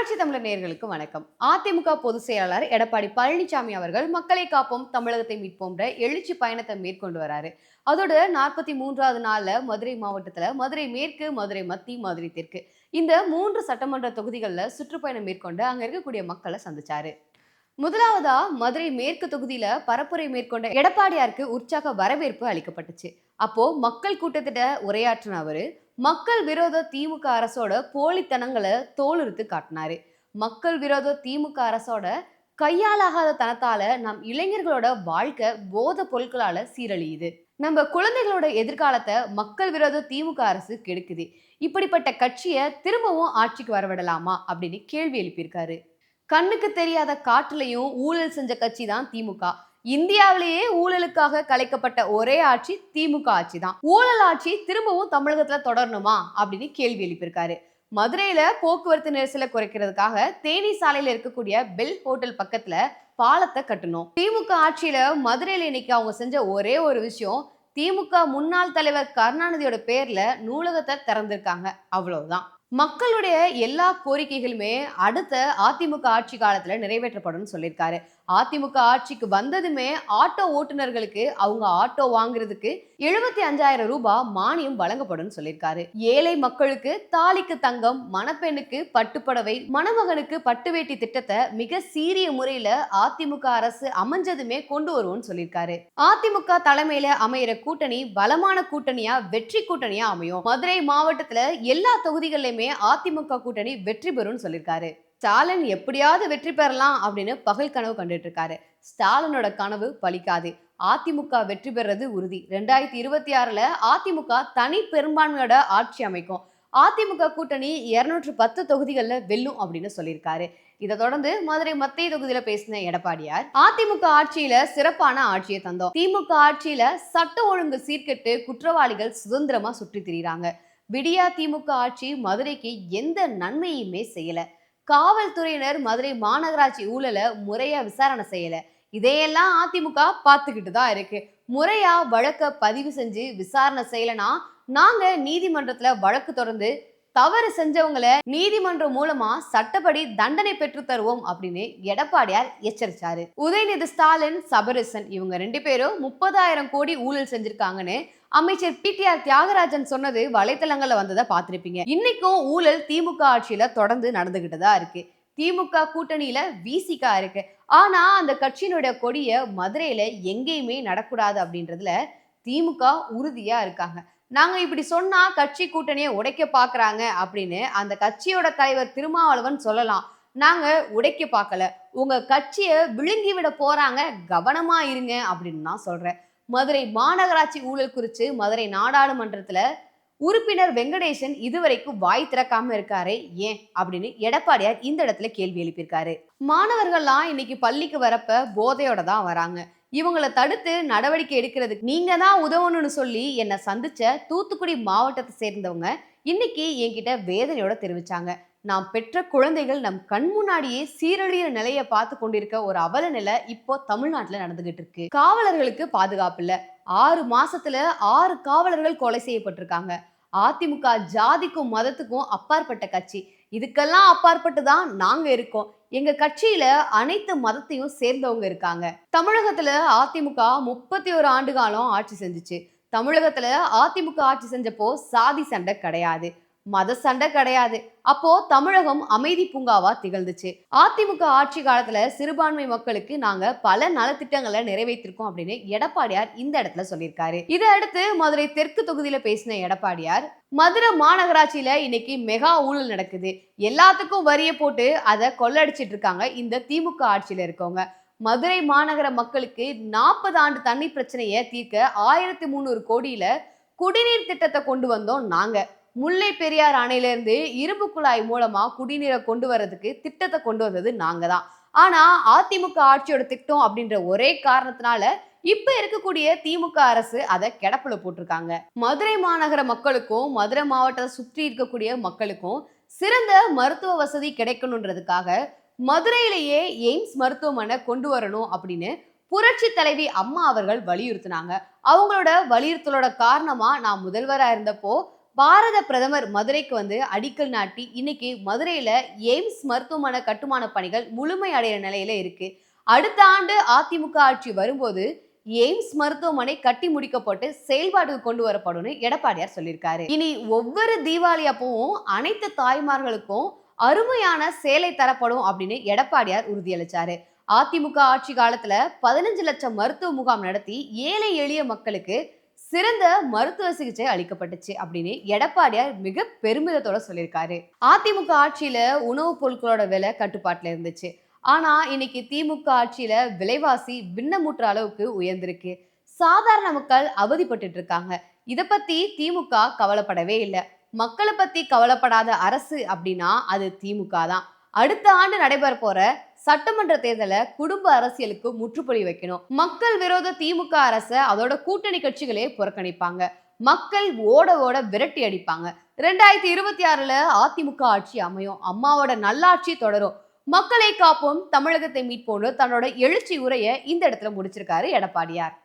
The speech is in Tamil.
புரட்சி தமிழர் நேர்களுக்கு வணக்கம். அதிமுக பொதுச் செயலாளர் எடப்பாடி பழனிசாமி அவர்கள் மக்களை காப்போம் தமிழகத்தை மீட்போம்ன்ற எழுச்சி பயணத்தை மேற்கொண்டு வராரு. அதோட நாற்பத்தி மூன்றாவது நாள்ல மதுரை மாவட்டத்துல மதுரை மேற்கு மதுரை மத்தி மதுரை தெற்கு இந்த மூன்று சட்டமன்ற தொகுதிகளில் சுற்றுப்பயணம் மேற்கொண்டு அங்க இருக்கக்கூடிய மக்களை சந்திச்சாரு. முதலாவதா மதுரை மேற்கு தொகுதியில பரப்புரை மேற்கொண்ட எடப்பாடியாருக்கு உற்சாக வரவேற்பு அளிக்கப்பட்டுச்சு. அப்போ மக்கள் கூட்டத்திட்ட உரையாற்றின அவரு மக்கள் விரோத திமுக அரசோட போலித்தனங்களை தோலுறுத்து காட்டினாரு. மக்கள் விரோத திமுக அரசோட கையாலாகாத தனத்தால நம் இளைஞர்களோட வாழ்க்கை போத பொருட்களால சீரழியுது. நம்ம குழந்தைகளோட எதிர்காலத்தை மக்கள் விரோத திமுக அரசு கெடுக்குது. இப்படிப்பட்ட கட்சியை திரும்பவும் ஆட்சிக்கு வரவிடலாமா அப்படின்னு கேள்வி எழுப்பியிருக்காரு. கண்ணுக்கு தெரியாத காட்டுலையும் ஊழல் செஞ்ச கட்சி தான் திமுக. இந்தியாவிலேயே ஊழலுக்காக கலைக்கப்பட்ட ஒரே ஆட்சி திமுக ஆட்சி தான் ஊழல் ஆட்சி திரும்பவும் தமிழகத்துல தொடரணுமா? அப்படின்னு கேள்வி எழுப்பியிருக்காரு. மதுரையில போக்குவரத்து நெரிசலை குறைக்கிறதுக்காக தேனி சாலையில இருக்கக்கூடிய பெல் ஹோட்டல் பக்கத்துல பாலத்தை கட்டணும். திமுக ஆட்சியில மதுரையில இன்னைக்கு அவங்க செஞ்ச ஒரே ஒரு விஷயம் திமுக முன்னாள் தலைவர் கருணாநிதியோட பேர்ல நூலகத்தை திறந்திருக்காங்க. அவ்வளவுதான். மக்களுடைய எல்லா கோரிக்கைகளுமே அடுத்த அதிமுக ஆட்சி காலத்துல நிறைவேற்றப்படும் சொல்லியிருக்காரு. அதிமுக ஆட்சிக்கு வந்ததுமே ஆட்டோ ஓட்டுநர்களுக்கு அவங்க ஆட்டோ வாங்குறதுக்கு எழுபத்தி அஞ்சாயிரம் ரூபாய் மானியம் வழங்கப்படும் சொல்லியிருக்காரு. ஏழை மக்களுக்கு தாலிக்கு தங்கம் மணப்பெண்ணுக்கு பட்டுப்படவை மணமகனுக்கு பட்டு வேட்டி திட்டத்தை மிக சீரிய முறையில அதிமுக அரசு அமைஞ்சதுமே கொண்டு வருவோம்னு சொல்லியிருக்காரு. அதிமுக தலைமையில அமையிற கூட்டணி பலமான கூட்டணியா வெற்றி கூட்டணியா அமையும். மதுரை மாவட்டத்துல எல்லா தொகுதிகளிலுமே அதிமுக கூட்டணி வெற்றி பெறும்னு சொல்லியிருக்காரு. ஸ்டாலின் எப்படியாவது வெற்றி பெறலாம் அப்படின்னு பகல் கனவு கண்டுட்டு இருக்காரு ஸ்டாலினோட கனவு பலிக்காது. அதிமுக வெற்றி பெறது உறுதி. ரெண்டாயிரத்தி இருபத்தி ஆறுல அதிமுக தனி பெரும்பான்மையோட ஆட்சி அமைக்கும். அதிமுக கூட்டணி இருநூற்று பத்து தொகுதிகளில் வெல்லும் அப்படின்னு சொல்லியிருக்காரு. இதை தொடர்ந்து மதுரை மத்திய தொகுதியில பேசின எடப்பாடியார் அதிமுக ஆட்சியில சிறப்பான ஆட்சியை தந்தோம். திமுக ஆட்சியில சட்ட ஒழுங்கு சீர்கெட்டு குற்றவாளிகள் சுதந்திரமா சுற்றி திரியிறாங்க. விடியா திமுக ஆட்சி மதுரைக்கு எந்த நன்மையுமே செய்யலை. காவல்துறையினர் மதுரை மாநகராட்சி ஊழலை முறையா விசாரணை செய்யல. இதையெல்லாம் அதிமுக பார்த்துக்கிட்டு தான் இருக்கு. முறையா வழக்க பதிவு செஞ்சு விசாரணை செய்யலனா நாங்க நீதிமன்றத்துல வழக்கு தொடர்ந்து தவறு செஞ்சவங்களை நீதிமன்றம் மூலமா சட்டப்படி தண்டனை பெற்று தருவோம் அப்படின்னு எடப்பாடியார் எச்சரிச்சாரு. உதயநிதி ஸ்டாலின் சபரிசன் இவங்க ரெண்டு பேரும் முப்பதாயிரம் கோடி ஊழல் செஞ்சிருக்காங்கன்னு அமைச்சர் பிடிஆர் தியாகராஜன் சொன்னது வலைத்தளங்கள்ல வந்ததை பார்த்திருப்பீங்க. இன்னைக்கும் ஊழல் திமுக ஆட்சியில தொடர்ந்து நடந்துகிட்டு தான் இருக்கு. திமுக கூட்டணியில விசிகா இருக்கு. ஆனா அந்த கட்சியினுடைய கொடிய மதுரையில எங்கேயுமே நடக்கூடாது அப்படின்றதுல திமுக உறுதியா இருக்காங்க. நாங்கள் இப்படி சொன்னால் கட்சி கூட்டணியை உடைக்க பார்க்குறாங்க அப்படின்னு அந்த கட்சியோட தலைவர் திருமாவளவன் சொல்லலாம். நாங்கள் உடைக்க பார்க்கல உங்கள் கட்சியை விழுங்கி விட போகிறாங்க கவனமாக இருங்க அப்படின்னு நான் சொல்கிறேன் மதுரை மாநகராட்சி ஊழல் குறித்து மதுரை நாடாளுமன்றத்தில் உறுப்பினர் வெங்கடேசன் இதுவரைக்கும் வாய் திறக்காம இருக்காரு ஏன் அப்படின்னு எடப்பாடியார் இந்த இடத்துல கேள்வி எழுப்பியிருக்காரு. மாணவர்கள்லாம் இன்னைக்கு பள்ளிக்கு வரப்ப போதையோட தான் வராங்க. இவங்களை தடுத்து நடவடிக்கை எடுக்கிறதுக்கு நீங்க தான் உதவணும்னு சொல்லி என்னை சந்திச்ச தூத்துக்குடி மாவட்டத்தை சேர்ந்தவங்க இன்னைக்கு என்கிட்ட வேதனையோட தெரிவிச்சாங்க. நாம் பெற்ற குழந்தைகள் நம் கண் முன்னாடியே சீரழியிற நிலையை பார்த்து கொண்டிருக்க ஒரு அவல நிலை இப்போ தமிழ்நாட்டில் நடந்துகிட்டு இருக்கு. காவலர்களுக்கு பாதுகாப்பு இல்ல. ஆறு மாசத்துல ஆறு காவலர்கள் கொலை செய்யப்பட்டிருக்காங்க. அதிமுக ஜாதிக்கும் மதத்துக்கும் அப்பாற்பட்ட கட்சி. இதுக்கெல்லாம் அப்பாற்பட்டு தான் நாங்க இருக்கோம். எங்க கட்சியில அனைத்து மதத்தையும் சேர்ந்தவங்க இருக்காங்க. தமிழகத்துல அதிமுக முப்பத்தி ஒரு ஆண்டு காலம் ஆட்சி செஞ்சுச்சு. தமிழகத்துல அதிமுக ஆட்சி செஞ்சப்போ சாதி சண்டை கிடையாது. மத சண்டை கிடையாது. அப்போ தமிழகம் அமைதி பூங்காவா திகழ்ந்துச்சு. அதிமுக ஆட்சி காலத்துல சிறுபான்மை மக்களுக்கு நாங்க பல நலத்திட்டங்களை நிறைவேற்றிருக்கோம் அப்படின்னு எடப்பாடியார் இந்த இடத்துல சொல்லியிருக்காரு. இதை அடுத்து மதுரை தெற்கு தொகுதியில பேசின எடப்பாடியார் மதுரை மாநகராட்சியில இன்னைக்கு மெகா ஊழல் நடக்குது. எல்லாத்துக்கும் வரிய போட்டு அதை கொள்ளடிச்சிட்டு இருக்காங்க இந்த திமுக ஆட்சியில இருக்கவங்க. மதுரை மாநகர மக்களுக்கு நாற்பது ஆண்டு தண்ணி பிரச்சனையை தீர்க்க ஆயிரத்தி முந்நூறு கோடியில குடிநீர் திட்டத்தை கொண்டு வந்தோம் நாங்க. முல்லை பெரியார் அணையிலேருந்து இரும்பு குழாய் மூலமா குடிநீரை கொண்டு வர்றதுக்கு திட்டத்தை கொண்டு வந்தது நாங்க தான் ஆனா அதிமுக ஆட்சியோட திட்டம் அப்படின்ற ஒரே காரணத்தினால இப்ப இருக்கக்கூடிய திமுக அரசு அதை கிடப்புல போட்டிருக்காங்க. மதுரை மாநகர மக்களுக்கும் மதுரை மாவட்டத்தை சுற்றி இருக்கக்கூடிய மக்களுக்கும் சிறந்த மருத்துவ வசதி கிடைக்கணுன்றதுக்காக மதுரையிலேயே எய்ம்ஸ் மருத்துவமனை கொண்டு வரணும் அப்படின்னு புரட்சி தலைவி அம்மா அவர்கள் வலியுறுத்தினாங்க. அவங்களோட வலியுறுத்தலோட காரணமா நான் முதல்வராக இருந்தப்போ பாரத பிரதமர் மதுரைக்கு வந்து அடிக்கல் நாட்டி இன்னைக்கு மதுரையில எய்ம்ஸ் மருத்துவமனை கட்டுமான பணிகள் முழுமை அடைகிற நிலையில இருக்கு. அடுத்த ஆண்டு அதிமுக ஆட்சி வரும்போது எய்ம்ஸ் மருத்துவமனை கட்டி முடிக்கப்பட்டு செயல்பாட்டுக்கு கொண்டு வரப்படும்னு எடப்பாடியார் சொல்லியிருக்காரு. இனி ஒவ்வொரு தீபாவளி அப்பவும் அனைத்து தாய்மார்களுக்கும் அருமையான சேலை தரப்படும் அப்படின்னு எடப்பாடியார் உறுதியளிச்சாரு. அதிமுக ஆட்சி காலத்துல பதினஞ்சு லட்சம் மருத்துவ முகாம் நடத்தி ஏழை எளிய மக்களுக்கு சிறந்த மருத்துவ சிகிச்சை அளிக்கப்பட்டுச்சு அப்படின்னு எடப்பாடியார் மிக பெருமிதத்தோட சொல்லியிருக்காரு. அதிமுக ஆட்சியில உணவுப் பொருட்களோட விலை கட்டுப்பாட்டுல இருந்துச்சு. ஆனா இன்னைக்கு திமுக ஆட்சியில விலைவாசி விண்ணமுற்ற அளவுக்கு உயர்ந்திருக்கு. சாதாரண மக்கள் அவதிப்பட்டு இருக்காங்க. இதை பத்தி திமுக கவலைப்படவே இல்லை. மக்களை பத்தி கவலைப்படாத அரசு அப்படின்னா அது திமுக தான். அடுத்த ஆண்டு நடைபெற போற சட்டமன்ற தேர்தலை குடும்ப அரசியலுக்கு முற்றுப்புள்ளி வைக்கணும். மக்கள் விரோத திமுக அரசை அதோட கூட்டணி கட்சிகளே புறக்கணிப்பாங்க. மக்கள் ஓட ஓட விரட்டி அடிப்பாங்க. ரெண்டாயிரத்தி இருபத்தி ஆறுல அதிமுக ஆட்சி அமையும். அம்மாவோட நல்லாட்சி தொடரும். மக்களை காப்போம் தமிழகத்தை மீட்போம்னு தன்னோட எழுச்சி உரையை இந்த இடத்துல முடிச்சிருக்காரு எடப்பாடியார்.